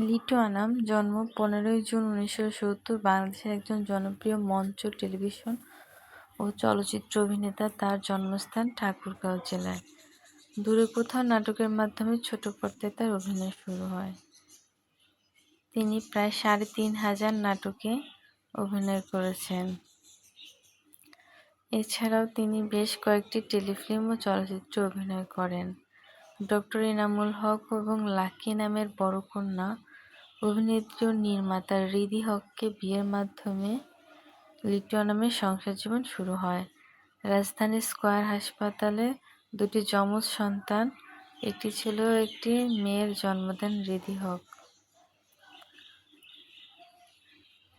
লিটু আনাম জন্ম পনেরোই জুন উনিশশো সত্তর, বাংলাদেশের একজন জনপ্রিয় মঞ্চ, টেলিভিশন ও চলচ্চিত্র অভিনেতা। তার জন্মস্থান ঠাকুরগাঁও জেলায়। দূরে কোথাও নাটকের মাধ্যমে ছোট পর্দায় তার অভিনয় শুরু হয়। তিনি প্রায় সাড়ে তিন হাজার নাটকে অভিনয় করেছেন। এছাড়াও তিনি বেশ কয়েকটি টেলিফিল্ম ও চলচ্চিত্রে অভিনয় করেন। ডক্টর ইনামুল হক এবং লাকি নামের বড় কন্যা, অভিনেত্রী ও নির্মাতা রিদি হককে বিয়ের মাধ্যমে লিটুয়া নামের সংসার জীবন শুরু হয়। রাজধানী স্কয়ার হাসপাতালে দুটি যমজ সন্তান, একটি ছিল একটি মেয়ের জন্ম দেন রিদি হক।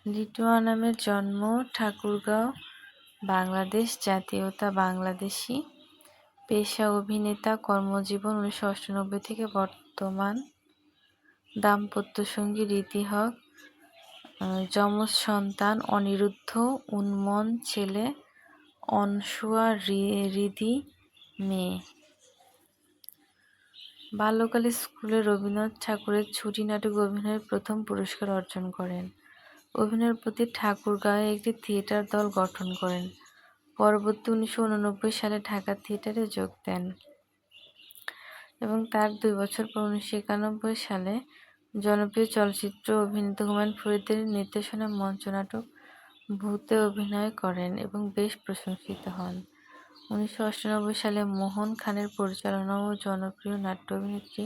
লিটুয়া নামের জন্ম ঠাকুরগাঁও, বাংলাদেশ জাতীয়তা বাংলাদেশি পেশা, অভিনেতা, কর্মজীবন উনিশশো অষ্টানব্বই থেকে বর্তমান দাম্পত্য সঙ্গী রীতি হক যমজ সন্তান, অনিরুদ্ধ, উন্মন ছেলে, অনসুয়া রিদি মেয়ে। বাল্যকালে স্কুলে রবীন্দ্রনাথ ঠাকুরের ছুটি নাটক অভিনয়ের প্রথম পুরস্কার অর্জন করেন। অভিনয়ের প্রতি ঠাকুরগাঁয়ে একটি থিয়েটার দল গঠন করেন। পরবর্তী উনিশশো উননব্বই সালে ঢাকা থিয়েটারে যোগ দেন এবং তার দুই বছর পর উনিশশো একানব্বই সালে জনপ্রিয় চলচ্চিত্র অভিনেতা হুমায়ুন ফরিদের নির্দেশনা মঞ্চনাটক ভূতে অভিনয় করেন এবং বেশ প্রশংসিত হন। উনিশশো সালে মোহন খানের পরিচালনা ও জনপ্রিয় নাট্য অভিনেত্রী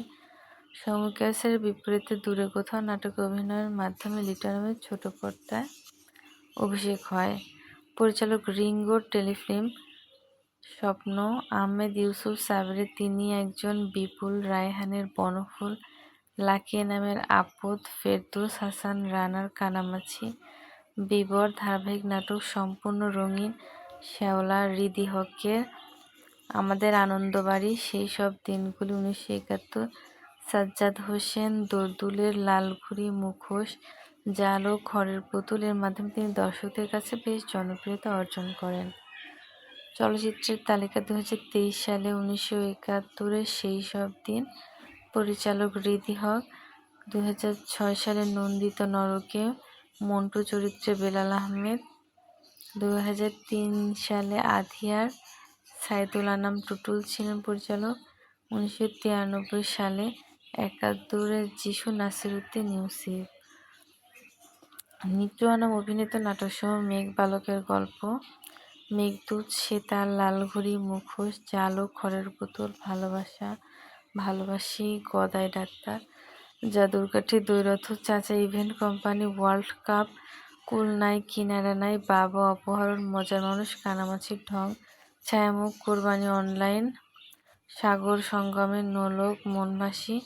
সমুকাসের বিপরীতে দূরে কোথাও নাটকে অভিনয়ের মাধ্যমে লিটনের ছোট পর্দায় অভিষেক হয়। পরিচালক রিঙ্গো টেলিফিল্ম, স্বপ্ন, আহমেদ ইউসুফ সাবরে, তিনি একজন বিপুল রায়হানের বনফুল লাকিয়ে নামের আপদ, ফেরদৌস হাসান, রানার কানামাছি, বিবর ধারাবাহিক নাটক সম্পূর্ণ রঙিন, শ্যাওলা, রিদি হকের, আমাদের আনন্দবাড়ি, সেই সব দিনগুলি উনিশশো একাত্তর সাজ্জাদ হোসেন, দর্দুলের লালঘুরি মুখোশ, জাল ও খড়ের পুতুলের মাধ্যমে তিনি দর্শকদের কাছে বেশ জনপ্রিয়তা অর্জন করেন। চলচ্চিত্রের তালিকা দু হাজার তেইশ সালে উনিশশো একাত্তরের সেই সব দিন পরিচালক রিদি হক দু হাজার ছয় সালে নন্দিত নরকে, মন্টু চরিত্রে বেলাল আহমেদ দু হাজার তিন সালে আধিয়ার, সাইদুল আনাম টুটুল ছিলেন পরিচালক, উনিশশো তিরানব্বই সালে একাত্তরে যিশু নাসিরুদ্দিন ইউসিফ। নিত্য আনাম অভিনীত নাটকসহ মেঘ বালকের গল্প মেঘদূত সেতার লালঘুরি মুখোশ জালো খড়ের পুতুল, ভালোবাসা, ভালোবাসি, গদাই ডাক্তার জাদুরকাঠি দৈরথ চাচা ইভেন্ট কোম্পানি ওয়ার্ল্ড কাপ কুল নাই কিনারা নাই, বাবা অপহরণ, মজার মানুষ, কানামাছির ঢং, ছায়ামুখ, কোরবানি অনলাইন, সাগর সঙ্গমের নোলক মনভাসী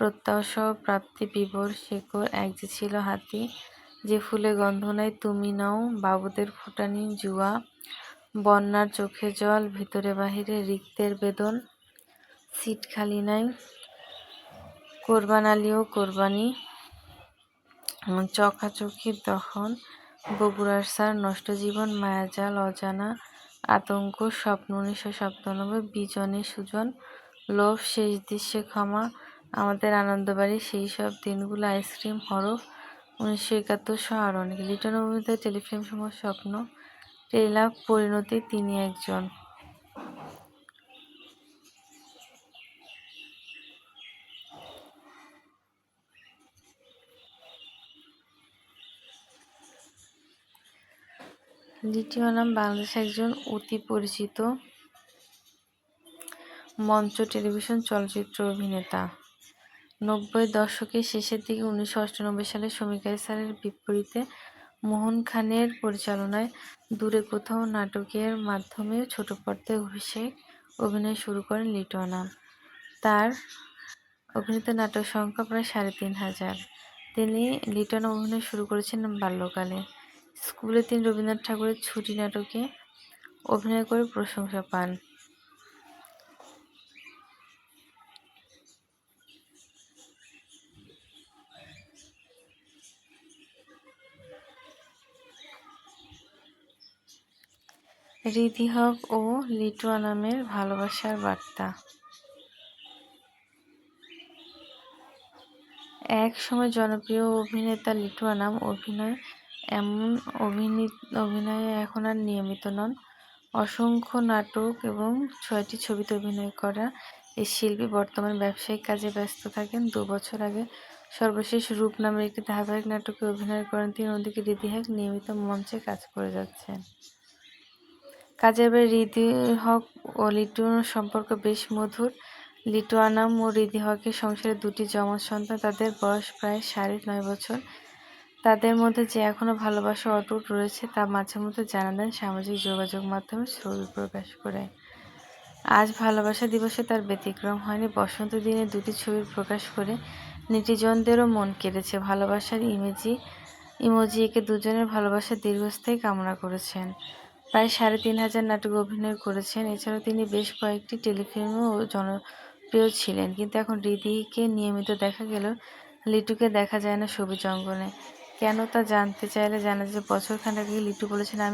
প্রত্যাশা প্রাপ্তি বিবর শেখর এক যে ছিল হাতি, যে ফুলে গন্ধ নাই, তুমি নাও বাবুদের ফুটানি জুয়া। বন্যার চোখে জল, ভিতরে বাহিরে রিক্তের বেদন। সিট খালি নাই কোরবান। আলী ও কোরবানি চোখাচোখি দহন, বগুড়ার সার, নষ্ট জীবন মায়াজাল অজানা আতঙ্ক, স্বপ্ন উনিশশো সাতানব্বই বিজনে সুজন। লোভ, শেষ দৃশ্যে ক্ষমা আমাদের আনন্দবাড়ি সেই সব দিনগুলো, আইসক্রিম, হরফ, উনিশশো একাত্তর সহ অনেক। লিটন অভিনীত টেলিফিল্ম সমূহ স্বপ্ন টেলাভ পরিণতি, তিনি একজন। লিটিও নাম বাংলাদেশ একজন অতি পরিচিত মঞ্চ টেলিভিশন চলচ্চিত্র অভিনেতা। নব্বই দশকের শেষের দিকে উনিশশো অষ্টানব্বই সালে সমীকাই স্যারের বিপরীতে মোহন খানের পরিচালনায় দূরে কোথাও নাটকের মাধ্যমে ছোট পর্দায় অভিষেক, অভিনয় শুরু করেন লিটনা তার অভিনীত নাটক সংখ্যা প্রায় সাড়ে তিন হাজার। তিনি লিটন অভিনয় শুরু করেছেন বাল্যকালে। স্কুলে তিনি রবীন্দ্রনাথ ঠাকুরের ছুটি নাটকে অভিনয় করে প্রশংসা পান। রিধি হক ও লিটু আনামের ভালোবাসার বার্তা। এক সময় জনপ্রিয় অভিনেতা লিটু আনাম অভিনয়, এমন অভিনী- অভিনয়ে এখন আর নিয়মিত নন। অসংখ্য নাটক এবং ছয়টি ছবিতে অভিনয় করা এই শিল্পী বর্তমান ব্যবসায়িক কাজে ব্যস্ত থাকেন। দু বছর আগে সর্বশেষ রূপ নামের একটি ধারাবাহিক নাটকে অভিনয় করেন। তিনি অন্যদিকে রিদি হক নিয়মিত মঞ্চে কাজ করে যাচ্ছেন। কাজের রিদি হক ও লিটুর সম্পর্ক বেশ মধুর। লিটু আনাম ও রিদি হকের সংসারে দুটি যমজ সন্তান, তাদের বয়স প্রায় সাড়ে নয় বছর। তাদের মধ্যে যে এখনও ভালোবাসা অটুট রয়েছে তা মাঝে মধ্যে জানা দেন সামাজিক যোগাযোগ মাধ্যমে ছবি প্রকাশ করে। আজ ভালোবাসা দিবসে তার ব্যতিক্রম হয়নি। বসন্ত দিনে দুটি ছবি প্রকাশ করে নেটিজনদেরও মন কেড়েছে। ভালোবাসার ইমেজি, ইমোজি একে দুজনের ভালোবাসা দীর্ঘস্থায়ী কামনা করেছেন। প্রায় সাড়ে তিন হাজার নাটকে অভিনয় করেছেন। এছাড়াও তিনি বেশ কয়েকটি টেলিফিল্মেও জনপ্রিয় ছিলেন। কিন্তু এখন রিদিকে নিয়মিত দেখা গেলেও লিটুকে দেখা যায় না সবুজ অঙ্গনে কেন তা জানতে চাইলে জানা যায় বছর খানেক আগে লিটু বলেছেন, আমি